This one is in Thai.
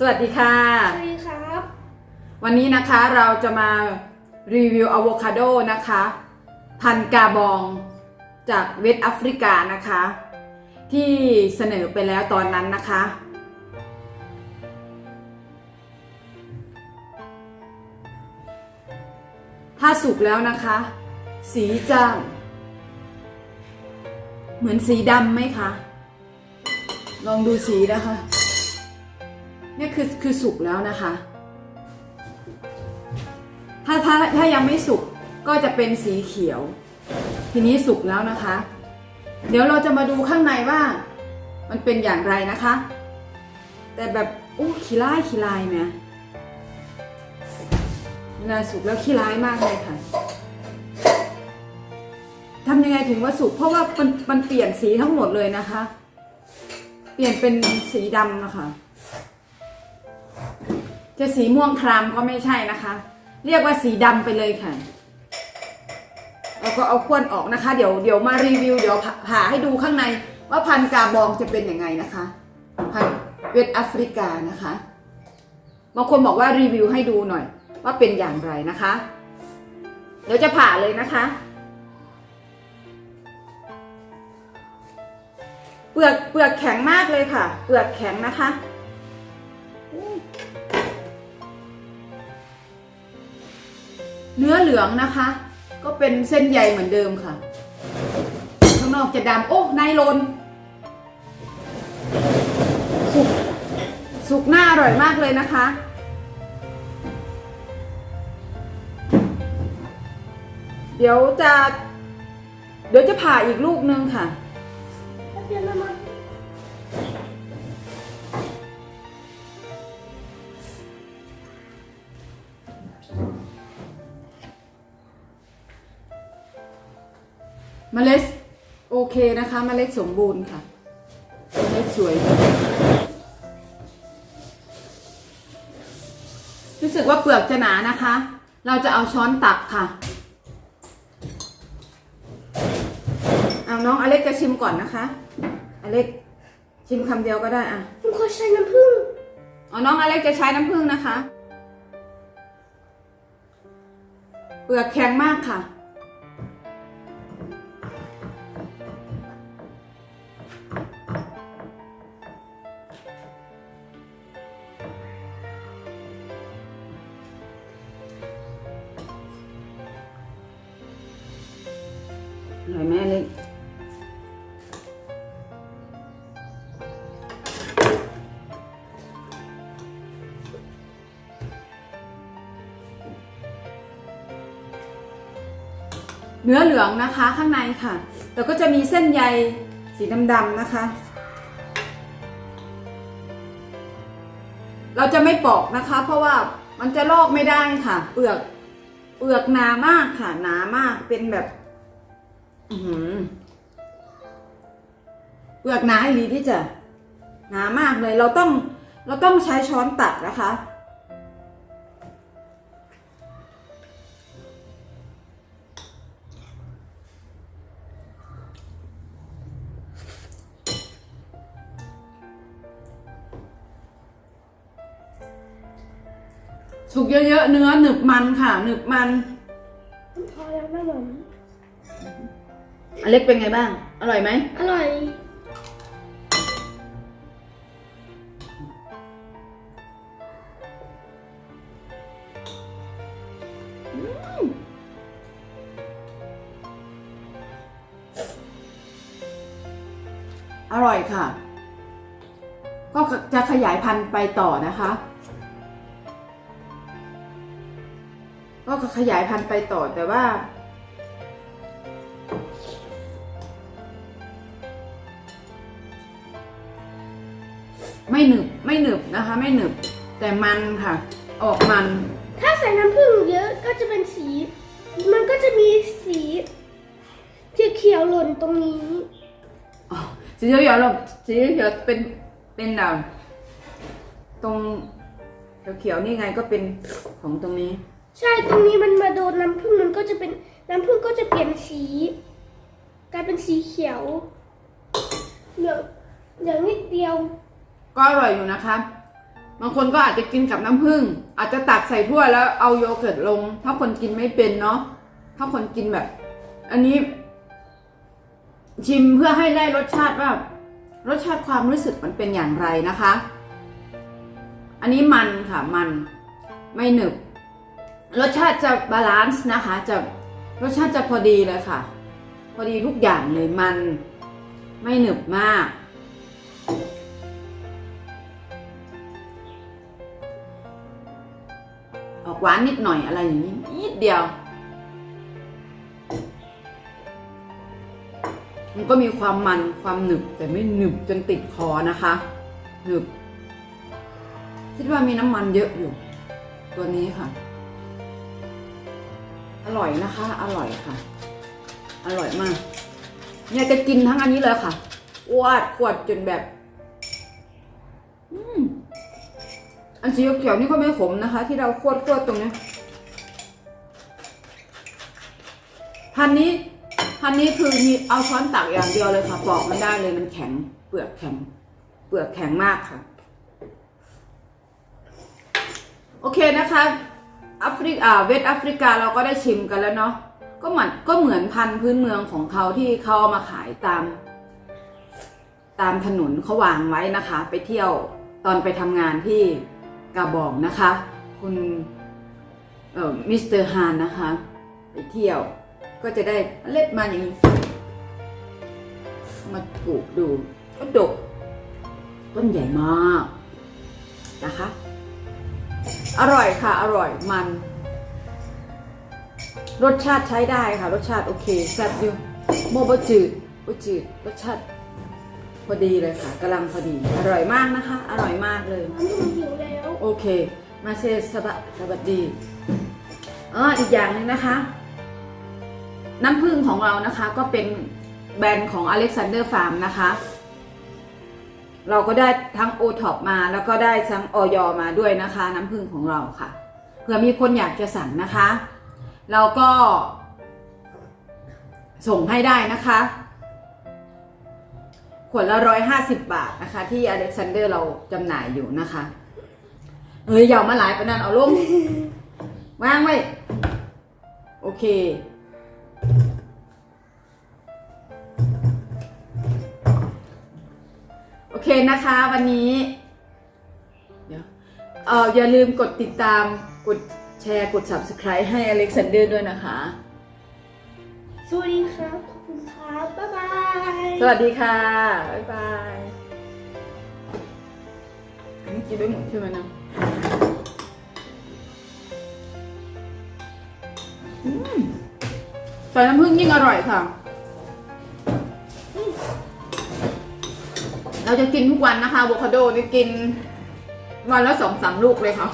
สวัสดีค่ะ สวัสดีครับ วันนี้นะคะเราจะมารีวิวอะโวคาโดนะคะ พันธุ์กาบองจากเวสต์แอฟริกานะคะ ที่เสนอไปแล้วตอนนั้นนะคะ ถ้าสุกแล้วนะคะ สีจะเหมือนสีดำไหมคะ ลองดูสีนะคะ เนี่ยคือคือสุกแล้วนะคะ ถ้าถ้าถ้ายังไม่สุกก็จะเป็นสีเขียว ทีนี้สุกแล้วนะคะ เดี๋ยวเราจะมาดูข้างในว่า มันเป็นอย่างไรนะคะ แต่แบบอู้ขี้ร้ายขี้ลายนะเวลาสุกแล้วขี้ร้ายมากเลยค่ะทำยังไงถึงว่าสุกเพราะว่ามันมันเปลี่ยนสีทั้งหมดเลยนะคะ เปลี่ยนเป็นสีดำนะคะ จะสีม่วงครามก็ไม่ใช่นะคะ เรียกว่าสีดำไปเลยค่ะแล้วก็เอาควนออกนะคะ เดี๋ยวเดี๋ยวมารีวิวเดี๋ยวผ่าให้ดูข้างใน ว่าพันกาบองจะเป็นยังไงนะคะ พันเวสแอฟริกานะคะบางคนบอกว่ารีวิวให้ดูหน่อย ว่าเป็นอย่างไรนะคะ เดี๋ยวจะผ่าเลยนะคะเปลือกเปลือกแข็งมากเลยค่ะ เปลือกแข็งนะคะ เนื้อเหลืองนะคะ ก็เป็นเส้นใยเหมือนเดิมค่ะ ข้างนอกจะดำโอ้ไนโลนสุกสุกหน้าอร่อยมากเลยนะคะเดี๋ยวจะ เดี๋ยวจะผ่าอีกลูกนึงค่ะ มามาเมล็ดโอเคนะคะเมล็ดสมบูรณ์ค่ะเมล็ดสวยรู้สึกว่าเปลือกจะหนานะคะ เราจะเอาช้อนตักค่ะ เอาน้องอเล็กจะชิมก่อนนะคะ อเล็กชิมคำเดียวก็ได้อะผมขอใช้น้ำผึ้งเอาน้องอเล็กจะใช้น้ำผึ้งนะคะ เปลือกแข็งมากค่ะ อร่อยไหมอเล็กเนื้อเหลืองนะคะข้างในค่ะ แต่ก็จะมีเส้นใยสีดำๆนะคะ เราจะไม่ปอกนะคะ เพราะว่ามันจะลอกไม่ได้ค่ะ เปลือกเปลือกหนามากค่ะหนามากเป็นแบบ เปลือกหนาอีหลีที่จะหนามากเลย เราต้องเราต้องใช้ช้อนตัดนะคะ สุกเยอะๆ เนื้อหนึบมันค่ะ หนึบมัน อเล็กเป็นไงบ้าง อร่อยไหม อร่อย อร่อยค่ะ ก็จะขยายพันธุ์ไปต่อนะคะ ก็ขยายพันธุ์ไปต่อแต่ว่า ไม่หนึบไม่หนึบนะคะ ไม่หนึบแต่มันค่ะ ออกมัน ถ้าใส่น้ำผึ้งเยอะก็จะเป็นสี มันก็จะมีสีเขียวๆหล่นตรงนี้อ๋อสีเขียวๆเราสีเขียวๆเป็นเป็นดาวตรงเขียวๆนี่ไงก็เป็นของตรงนี้ ใช่ตรงนี้มันมาโดนน้ำผึ้งมันก็จะเป็นน้ำผึ้งก็จะเปลี่ยนสีกลายเป็นสีเขียวเหลืองเหลืองนิดเดียว ก็อร่อยอยู่นะคะ บางคนก็อาจจะกินกับน้ำผึ้งอาจจะตักใส่ถ้วยแล้วเอาโยเกิร์ตลง ถ้าคนกินไม่เป็นเนาะถ้าคนกินแบบ อันนี้ ชิมเพื่อให้ได้รสชาติว่ารสชาติความรู้สึกมันเป็นอย่างไรนะคะ อันนี้มันค่ะมันไม่หนึบ รสชาติจะบาลานซ์นะคะ จะรสชาติจะพอดีเลยค่ะ พอดีทุกอย่างเลยมันไม่หนึบมาก หวานนิดหน่อยอะไรอย่างนี้นิดเดียว มันก็มีความมันความหนึบแต่ไม่หนึบจนติดคอนะคะ หนึบ คิดว่ามีน้ำมันเยอะอยู่ ตัวนี้ค่ะ อร่อยนะคะ อร่อยค่ะ อร่อยมากเนี่ยจะกินทั้งอันนี้เลยค่ะอ้วดขวดจนแบบ อันสีเขียวนี่ก็ไม่ขมนะคะ ที่เราควดควดตรงนี้พันนี้พันนี้คือมีเอาช้อนตักอย่างเดียวเลยค่ะปอกมันได้เลยมันแข็ง เปลือกแข็ง เปลือกแข็งมากค่ะ โอเคนะคะแอฟริกาเวสแอฟริกาเราก็ได้ชิมกันแล้วเนาะก็เหมือนก็เหมือนพันธุ์พื้นเมืองของเขาที่เขาเอามาขายตาม ตามถนนเขาวางไว้นะคะ ไปเที่ยวตอนไปทำงานที่ กาบองนะคะ คุณเอ่อมิสเตอร์ฮานนะคะ ไปเที่ยวก็จะได้เล็ดมาอย่างนี้มาปลูกดู ก็ดก ต้นใหญ่มากนะคะ อร่อยค่ะ อร่อยมัน รสชาติใช้ได้ค่ะ รสชาติโอเคแซ่บอยู่โมบะจืดบะจืดรสชาติ พอดีเลยค่ะกำลังพอดี อร่อยมากนะคะ อร่อยมากเลยน้ำผึ้งหิวแล้วโอเค มาเซสบะสวัสดีอ๋ออีกอย่างหนึงนะคะ น้ำผึ้งของเรานะคะ ก็เป็นแบรนด์ของ Alexander Farm นะคะ เราก็ได้ทั้ง o t o p มาแล้วก็ได้ทั้งออยมาด้วยนะคะ น้ำผึ้งของเราค่ะเผื่อมีคนอยากจะสั่งนะคะ เราก็ส่งให้ได้นะคะ ขวดละร้อยห้าสิบบาทนะคะ ที่ Alexander เราจำหน่ายอยู่นะคะเอ้ยอยาวมาหลายปนันเอาลงวางไว้ โอเค โอเคนะคะวันนี้เดี๋ยวเอออย่าลืมกดติดตามกดแชร์กด subscribe ให้ Alexander ด้วยนะคะ สวัสดีครับ คุณครับบ๊ายบาย สวัสดีค่ะ บ๊ายบาย อันนี้กินได้หมดใช่ไหมนะอืมใส่น้ำผึ้งยิ่งอร่อยค่ะ เราจะกินทุกวันนะคะอะโวคาโดนี่กินวันละสองสามลูกเลยค่ะ